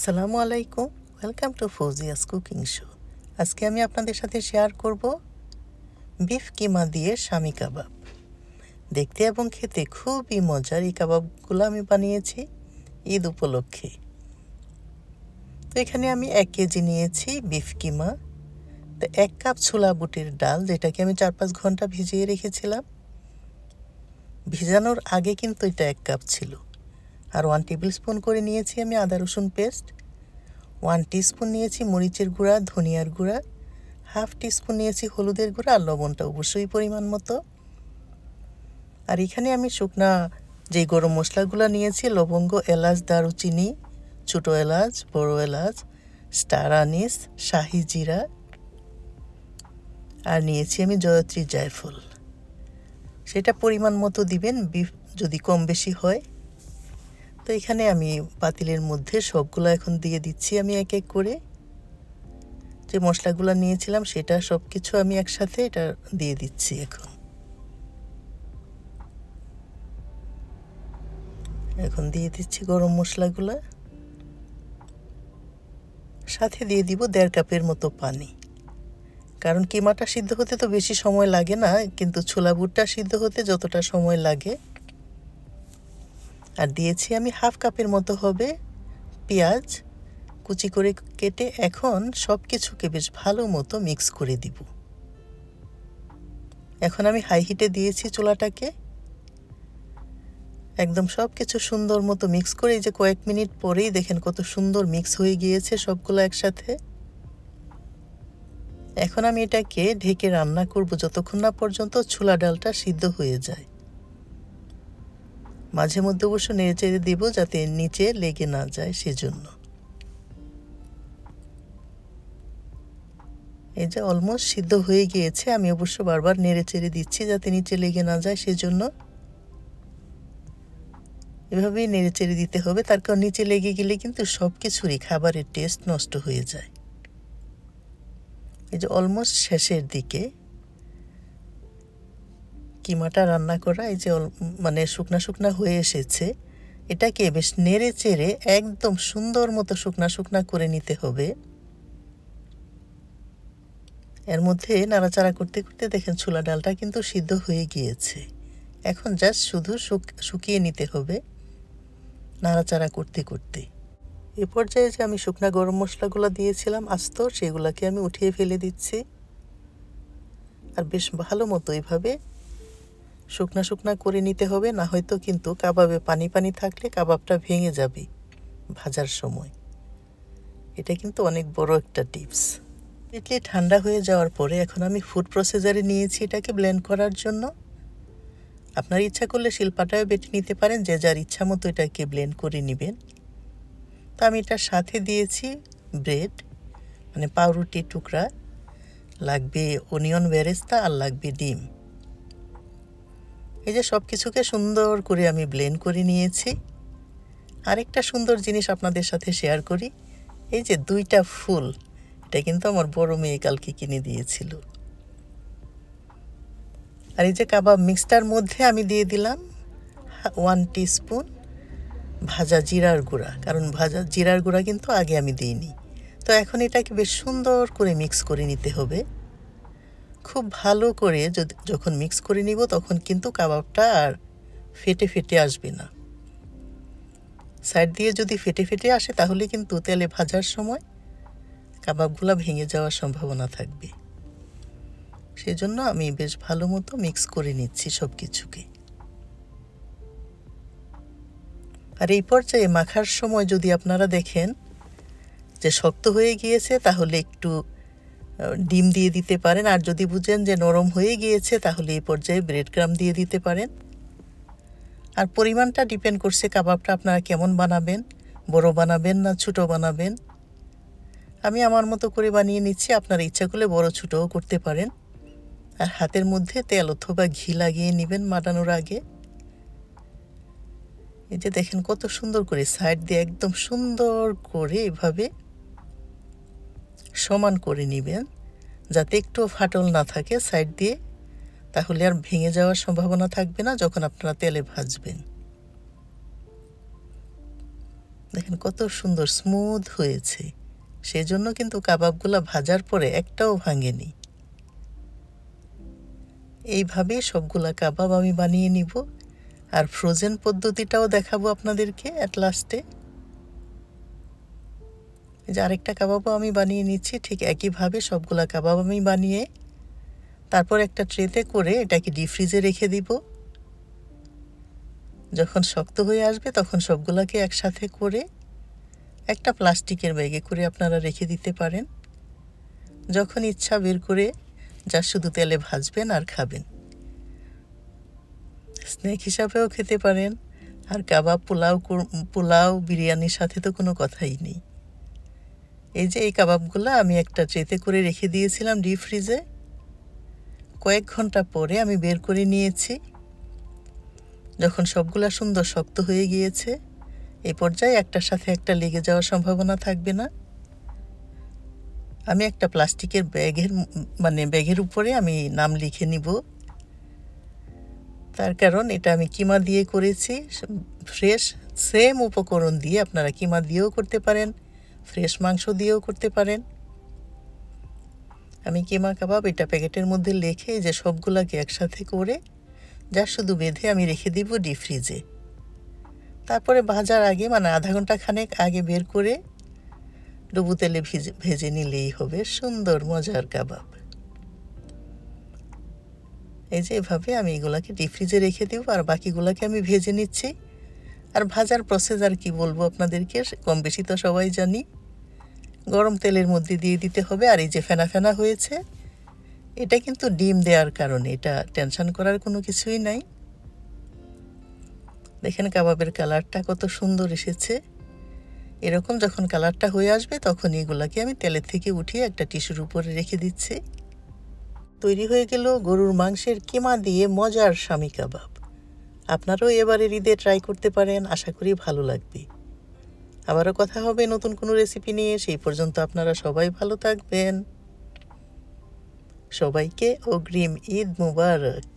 আসসালামু আলাইকুম। Welcome to Fauzia's cooking show আজকে আমি আপনাদের সাথে শেয়ার করব বিফ কিমা দিয়ে স্বামী কাবাব। দেখতে এবং খেতে খুবই মজার এই কাবাবগুলো আমি বানিয়েছি ঈদ উপলক্ষে। তো এখানে আমি এক কেজি নিয়েছি বিফ কিমা। তো এক কাপ ছোলা বুটের ডাল যেটাকে আমি চার পাঁচ ঘণ্টা ভিজিয়ে রেখেছিলাম। ভিজানোর আগে কিন্তু এটা এক কাপ ছিল। আর ওয়ান টেবিল স্পুন করে নিয়েছি আমি আদা রসুন পেস্ট ওয়ান টিস্পুন নিয়েছি মরিচের গুঁড়া, ধনিয়ার গুঁড়া হাফ টিস্পুন নিয়েছি হলুদের গুঁড়া আর লবণটা অবশ্যই পরিমাণ মতো। আর এখানে আমি শুকনা যেই গরম মশলাগুলো নিয়েছি, লবঙ্গ, এলাচ, দারুচিনি, ছোটো এলাচ, বড় এলাচ স্টার আনিস শাহি জিরা, আর নিয়েছি আমি জয়ত্রী জায়ফল। সেটা পরিমাণ মতো দিবেন, বিফ যদি কম বেশি হয়। তো এখানে আমি পাতিলের মধ্যে সবগুলো এখন দিয়ে দিচ্ছি আমি এক এক করে। যে মশলাগুলো নিয়েছিলাম সেটা সব কিছু আমি একসাথে এটা দিয়ে দিচ্ছি এখন। এখন দিয়ে দিচ্ছি গরম মশলাগুলো। সাথে দিয়ে দিব দেড় কাপের মতো পানি। কারণ কিমাটা সিদ্ধ হতে তো বেশি সময় লাগে না, কিন্তু ছোলা বুটটা সিদ্ধ হতে যতটা সময় লাগে আর দিয়েছি আমি হাফ কাপের মতো হবে পেঁয়াজ, কুচি করে কেটে এখন সব কিছুকে বেশ ভালো মতো মিক্স করে দিব। এখন আমি হাই হিটে দিয়েছি চুলাটাকে। একদম সব কিছু সুন্দর মতো মিক্স করে যে কয়েক মিনিট পরেই দেখেন কত সুন্দর মিক্স হয়ে গিয়েছে সবগুলো একসাথে। এখন আমি এটাকে ঢেকে রান্না করব যতক্ষণ না পর্যন্ত ছোলা ডালটা সিদ্ধ হয়ে যায়। মাঝে মধ্যে অবশ্য নেড়ে চেড়ে দিব যাতে নিচে লেগে না যায় সেজন্য। এই যে অলমোস্ট সিদ্ধ হয়ে গিয়েছে, আমি অবশ্য বারবার নেড়ে চেড়ে দিচ্ছি যাতে নিচে লেগে না যায় সেজন্য। এভাবেই নেড়ে চেড়ে দিতে হবে, তার কারণ নিচে লেগে গেলে কিন্তু সব কিছুরই খাবারের টেস্ট নষ্ট হয়ে যায়। এই যে অলমোস্ট শেষের দিকে কিমাটা রান্না করা, এই যে মানে শুকনা শুকনা হয়ে এসেছে, এটাকে বেশ নেড়ে চেড়ে একদম সুন্দর মতো শুকনা শুকনা করে নিতে হবে। এর মধ্যে নাড়াচাড়া করতে করতে দেখেন ছোলা ডালটা কিন্তু সিদ্ধ হয়ে গিয়েছে। এখন জাস্ট শুধু শুকিয়ে নিতে হবে নাড়াচাড়া করতে করতে। এ পর্যায়ে যে আমি শুকনা গরম মশলাগুলো দিয়েছিলাম, আস্ত, সেগুলোকে আমি উঠিয়ে ফেলে দিচ্ছি। আর বেশ ভালো মতো এইভাবে শুকনা শুকনা করে নিতে হবে, না হয়তো কিন্তু কাবাবে পানি পানি থাকলে কাবাবটা ভেঙে যাবে ভাজার সময়। এটা কিন্তু অনেক বড় একটা টিপস। ইডলি ঠান্ডা হয়ে যাওয়ার পরে এখন আমি ফুড প্রসেসারে নিয়েছি এটাকে ব্লেন্ড করার জন্য। আপনার ইচ্ছা করলে শিল্পাটাও বেটে নিতে পারেন, যে যার ইচ্ছা মতো এটাকে ব্লেন্ড করে নেবেন। তো আমি এটার সাথে দিয়েছি ব্রেড মানে পাউরুটির টুকরা, লাগবে অনিয়ন বেরেস্তা আর লাগবে ডিম। এই যে সব কিছুকে সুন্দর করে আমি ব্লেন্ড করে নিয়েছি। আরেকটা সুন্দর জিনিস আপনাদের সাথে শেয়ার করি। এই যে দুইটা ফুল, এটা কিন্তু আমার বড় মেয়ে কালকে কিনে দিয়েছিল। আর এই যে কাবাব মিক্সটার মধ্যে আমি দিয়ে দিলাম ওয়ান স্পুন ভাজা জিরার গুঁড়া। কারণ ভাজা জিরার গুঁড়া কিন্তু আগে আমি দিইনি। তো এখন এটাকে বেশ সুন্দর করে মিক্স করে নিতে হবে। খুব ভালো করে যদি যখন মিক্স করে নিব, তখন কিন্তু কাবাবটা আর ফেটে ফেটে আসবে না। সাইড দিয়ে যদি ফেটে ফেটে আসে, তাহলে কিন্তু তেলে ভাজার সময় কাবাবগুলো ভেঙে যাওয়ার সম্ভাবনা থাকবে। সেজন্য আমি বেশ ভালো মতো মিক্স করে নিচ্ছি সব কিছুকে আর এই পর্যায়ে মাখার সময় যদি আপনারা দেখেন যে শক্ত হয়ে গিয়েছে, তাহলে একটু ডিম দিয়ে দিতে পারেন। আর যদি বুঝেন যে নরম হয়ে গিয়েছে, তাহলে এই পর্যায়ে ব্রেড ক্রাম দিয়ে দিতে পারেন। আর পরিমাণটা ডিপেন্ড করছে কাবাবটা আপনারা কেমন বানাবেন। বড় বানাবেন না ছোটো বানাবেন। আমি আমার মতো করে বানিয়ে নিচ্ছি। আপনার ইচ্ছা করলে বড় ছোটোও করতে পারেন। আর হাতের মধ্যে তেল অথবা ঘি লাগিয়ে নেবেন মাটানোর আগে। এই যে দেখেন কত সুন্দর করে সাইড দিয়ে একদম সুন্দর করে এভাবে সমান করে নেবেন, যাতে একটু ফাটল না থাকে সাইড দিয়ে, তাহলে আর ভেঙে যাওয়ার সম্ভাবনা থাকবে না যখন আপনারা তেলে ভাজবেন। দেখেন কত সুন্দর স্মুথ হয়েছে। সেই জন্য কিন্তু কাবাবগুলো ভাজার পরে একটাও ভাঙেনি। এইভাবে সবগুলা কাবাব আমি বানিয়ে নিব। আর ফ্রোজেন পদ্ধতিটাও দেখাবো আপনাদেরকে অ্যাট লাস্টে যে আরেকটা কাবাবও আমি বানিয়ে নিচ্ছি, ঠিক একইভাবে সবগুলা কাবাব আমি বানিয়ে তারপর একটা ট্রেতে করে এটাকে ডিপ ফ্রিজে রেখে দিব। যখন শক্ত হয়ে আসবে তখন সবগুলাকে একসাথে করে একটা প্লাস্টিকের ব্যাগে করে আপনারা রেখে দিতে পারেন। যখন ইচ্ছা বের করে যা শুধু তেলে ভাজবেন আর খাবেন। স্ন্যাক হিসাবেও খেতে পারেন। আর কাবাব, পোলাও পোলাও, বিরিয়ানির সাথে তো কোনো কথাই নেই। এই যে এই কাবাবগুলো আমি একটা ট্রেতে করে রেখে দিয়েছিলাম ডিপ ফ্রিজে কয়েক ঘণ্টা পরে আমি বের করে নিয়েছি। যখন সবগুলা সুন্দর শক্ত হয়ে গিয়েছে এই পর্যায়ে একটার সাথে একটা লেগে যাওয়ার সম্ভাবনা থাকবে না। আমি একটা প্লাস্টিকের ব্যাগের মানে ব্যাগের উপরে আমি নাম লিখে নিব। তার কারণ এটা আমি কিমা দিয়ে করেছি, ফ্রেশ, সেম উপকরণ দিয়ে আপনারা কিমা দিয়েও করতে পারেন। ফ্রেশ মাংস দিয়েও করতে পারেন। আমি কিমা কাবাব এটা প্যাকেটের মধ্যে লেখে যে সবগুলাকে একসাথে করে যা শুধু বেঁধে আমি রেখে দিব ডিপ ফ্রিজে তারপরে ভাজার আগে মানে আধা ঘণ্টা খানেক আগে বের করে ডুবু তেলে ভিজে, ভেজে নিলেই হবে সুন্দর, মজার কাবাব। এই যে এভাবে আমি এগুলাকে ডিপ ফ্রিজে রেখে দেবো আর বাকিগুলোকে আমি ভেজে নিচ্ছি। আর ভাজার প্রসেস আর কি বলব আপনাদেরকে কম বেশি তো সবাই জানি। গরম তেলের মধ্যে দিয়ে দিতে হবে আর এই যে ফেনা ফেনা হয়েছে, এটা কিন্তু ডিম দেওয়ার কারণে, এটা টেনশন করার কোনো কিছুই নাই। দেখেন কাবাবের কালারটা কত সুন্দর এসেছে। এরকম যখন কালারটা হয়ে আসবে তখন এগুলাকে আমি তেলের থেকে উঠিয়ে একটা টিস্যুর উপরে রেখে দিচ্ছি। তৈরি হয়ে গেল গরুর মাংসের কিমা দিয়ে মজার স্বামী কাবাব। আপনারাও এবারের ঈদে ট্রাই করতে পারেন, আশা করি ভালো লাগবে। আবারও কথা হবে নতুন কোনো রেসিপি নিয়ে। সেই পর্যন্ত আপনারা সবাই ভালো থাকবেন। সবাইকে অগ্রিম ঈদ মুবারক।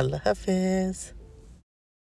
আল্লাহ হাফেজ।